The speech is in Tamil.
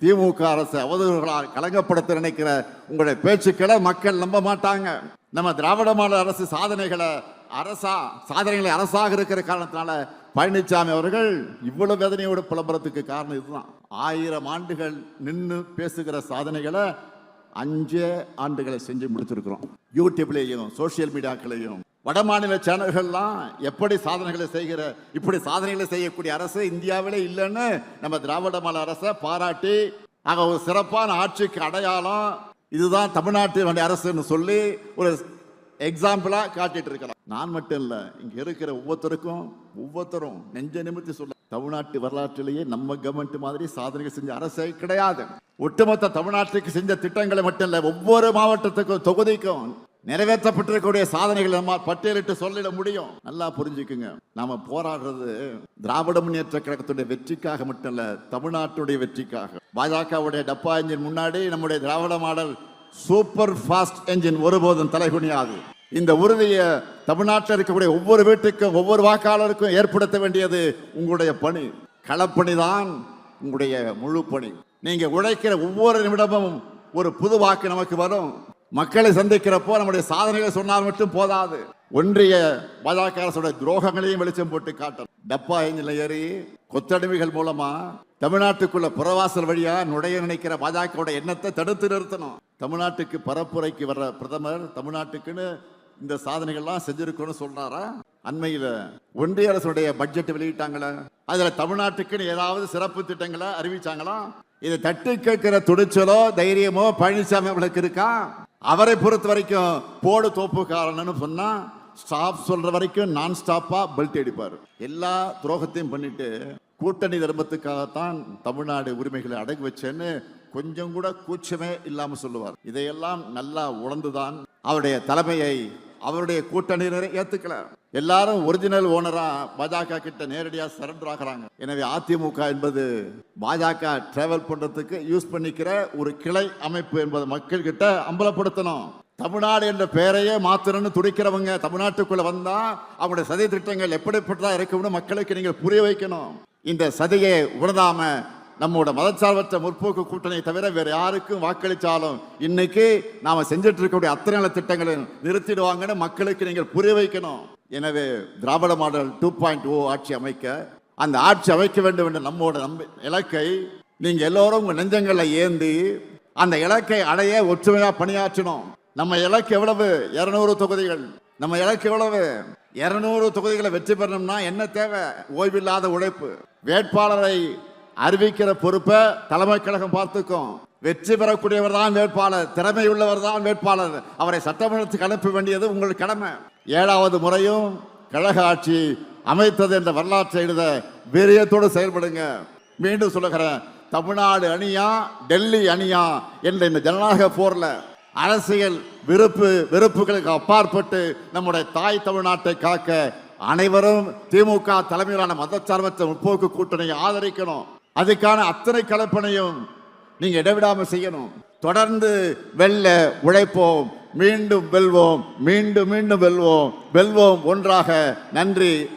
திமுக அரசு அவதூறுகளால் கலங்கப்படுத்த நினைக்கிற உங்களுடைய பேச்சுக்களை மக்கள் நம்ப மாட்டாங்க. நம்ம திராவிட மாடல் அரசு சாதனைகளை அரசா சாதனைகளை அரசாக இருக்கிற காரணத்தினால பழனிசாமி அவர்கள் இவ்வளவு வேதனையோட புலம்புறதுக்கு காரணம் இதுதான். ஆயிரம் ஆண்டுகள் நின்று பேசுகிற சாதனைகளை அஞ்சே ஆண்டுகளை செஞ்சு முடிச்சிருக்கிறோம். யூடியூப்லேயும் சோஷியல் மீடியாக்களையும் வடமாநில சேனல்கள்லாம் எப்படி சாதனைகளை செய்கிற இப்படி சாதனைகளை செய்யக்கூடிய அரசு இந்தியாவிலே இல்லைன்னு நம்ம திராவிட மாநில அரசை பாராட்டி ஆக ஒரு சிறப்பான ஆட்சிக்கு அடையாளம் இதுதான் தமிழ்நாட்டினுடைய அரசுன்னு சொல்லி ஒரு எக்ஸாம்பிளாக காட்டிட்டு இருக்கிறோம் நான் மட்டும் இல்லை இங்கே இருக்கிற ஒவ்வொருத்தருக்கும் ஒவ்வொருத்தரும் நெஞ்ச நிமித்தி சொல்ல தமிழ்நாட்டு வரலாற்றிலேயே நம்ம கவர்மெண்ட் மாதிரி சாதனைகள் செஞ்ச அரசே கிடையாது. ஒட்டுமொத்த தமிழ்நாட்டுக்கு செஞ்ச திட்டங்களை மட்டும் இல்லை ஒவ்வொரு மாவட்டத்துக்கும் தொகுதிக்கும் நிறைவேற்றப்பட்டிருக்கக்கூடிய சாதனைகளை நம்ம பட்டியலிட்டு சொல்லிட முடியும். நல்லா புரிஞ்சுக்குங்க. நாம போராடுறது திராவிட முன்னேற்ற கழகத்துடைய வெற்றிக்காக மட்டும் இல்ல தமிழ்நாட்டுடைய வெற்றிக்காக. பாஜகவுடைய டப்பா இன்ஜின் முன்னாடி நம்முடைய Dravida model super fast engine ஒருபோதும் தலைகுனியாது. இந்த உறுதியை தமிழ்நாட்டில் இருக்கக்கூடிய ஒவ்வொரு வீட்டுக்கும் ஒவ்வொரு வாக்காளருக்கும் ஏற்படுத்த வேண்டியது உங்களுடைய பணி. களப்பணி தான் உங்களுடைய முழு பணி நீங்க உழைக்கிற ஒவ்வொரு நிமிடமும் ஒரு புது வாக்கு நமக்கு வரும். மக்களை சந்திக்கிறப்போ நம்முடைய சாதனைகளை சொன்னால் மட்டும் போதாது. ஒன்றிய பாஜக அரசோட துரோகங்களையும் வெளிச்சம் போட்டு காட்டணும். டப்பா எஞ்சில் ஏறி கொத்தடிமைகள் மூலமா தமிழ்நாட்டுக்குள்ள புறவாசல் வழியா நுழைய நினைக்கிற பாஜகவோட எண்ணத்தை தடுத்து நிறுத்தணும். தமிழ்நாட்டுக்கு பரப்புரைக்கு வர்ற பிரதமர் தமிழ்நாட்டுக்குன்னு இந்த சாதனைகள்லாம் செஞ்சிருக்கணும்னு சொல்றாரா? அண்மையில ஒன்றிய அரசுடைய பட்ஜெட் வெளியிட்டாங்களே அதுல தமிழ்நாட்டுக்குன்னு ஏதாவது சிறப்பு திட்டங்களை அறிவிச்சாங்களா? இதை தட்டி கேட்கிற துணிச்சலோ தைரியமோ பழனிசாமி அவங்களுக்கு இருக்கா? அவரை பொறுத்த வரைக்கும் போடு தோப்புக்காரன்னு சொன்னா ஸ்டாப் சொல்ற வரைக்கும் நான் ஸ்டாப்பா பெல்ட் அடிப்பார் எல்லா துரோகத்தையும் பண்ணிட்டு கூட்டணி தர்மத்துக்காகத்தான் தமிழ்நாடு உரிமைகளை அடகு வச்சேன்னு கொஞ்சம் கூட கூச்சமே இல்லாம சொல்லுவார். இதையெல்லாம் நல்லா உணர்ந்துதான் அவருடைய தலைமையை அவருடைய கூட்டணியினரை ஏத்துக்கல. எல்லாரும் ஒரிஜினல் ஓனரா பாஜக கிட்ட நேரடியா சரண்டர் ஆகிறாங்க. எனவே அதிமுக என்பது பாஜக டிராவல் பண்றதுக்கு யூஸ் பண்ணிக்கிற ஒரு கிளை அமைப்பு என்பதை மக்கள் கிட்ட அம்பலப்படுத்தணும். தமிழ்நாடு என்ற பெயரையே மாத்திரன்னு துடிக்கிறவங்க தமிழ்நாட்டுக்குள்ள வந்தா அவங்களுடைய சதி திட்டங்கள் எப்படிப்பட்டதா இருக்கும்னு மக்களுக்கு நீங்கள் புரிய வைக்கணும். இந்த சதியை உணராம நம்மோட மதச்சார்பற்ற முற்போக்கு கூட்டணியை தவிர வேற யாருக்கும் வாக்களித்தாலும் இன்னைக்கு நாம செஞ்சுட்டு இருக்கக்கூடிய அத்தனை நல திட்டங்களை நிறுத்திடுவாங்கன்னு மக்களுக்கு நீங்கள் புரிய வைக்கணும். எனவே Dravida model two point o ஆட்சி அமைக்க அந்த ஆட்சி அமைக்க வேண்டும் என்ற நம்மோட நம்ப இலக்கை நீங்கள் எல்லோரும் உங்கள் நெஞ்சங்களை ஏந்தி அந்த இலக்கை அடைய ஒற்றுமையாக பணியாற்றணும். நம்ம இலக்கு எவ்வளவு? இரநூறு தொகுதிகள். நம்ம இலக்கு எவ்வளவு? இரநூறு தொகுதிகளை வெற்றி பெறணும்னா என்ன தேவை? ஓய்வில்லாத உழைப்பு. வேட்பாளரை அறிவிக்கிற பொறுப்பை தலைமை கழகம் பார்த்துக்கும். வெற்றி பெறக்கூடியவர் தான் வேட்பாளர் திறமை உள்ளவர் தான் வேட்பாளர். அவரை சட்டமன்றத்துக்கு அனுப்ப வேண்டியது உங்கள் கடமை. ஏழாவது முறையும் கழக ஆட்சி அமைத்தது என்ற வரலாற்றை எழுத வீரியத்தோடு செயல்படுங்க. மீண்டும் சொல்லுகிறேன் தமிழ்நாடு அணியா டெல்லி அணியா என்ற இந்த ஜனநாயக போர்ல அரசியல் விருப்பு வெறுப்புகளுக்கு அப்பாற்பட்டு நம்முடைய தாய் தமிழ்நாட்டை காக்க அனைவரும் திமுக தலைமையிலான மதச்சார்பற்ற முற்போக்கு கூட்டணியை ஆதரிக்கணும். அதுக்கான அத்தனை கலப்பனையும் நீங்க இடைவிடாமல் செய்யணும். தொடர்ந்து வெல்ல உழைப்போம் மீண்டும் வெல்வோம் மீண்டும் மீண்டும் வெல்வோம். வெல்வோம் ஒன்றாக. நன்றி.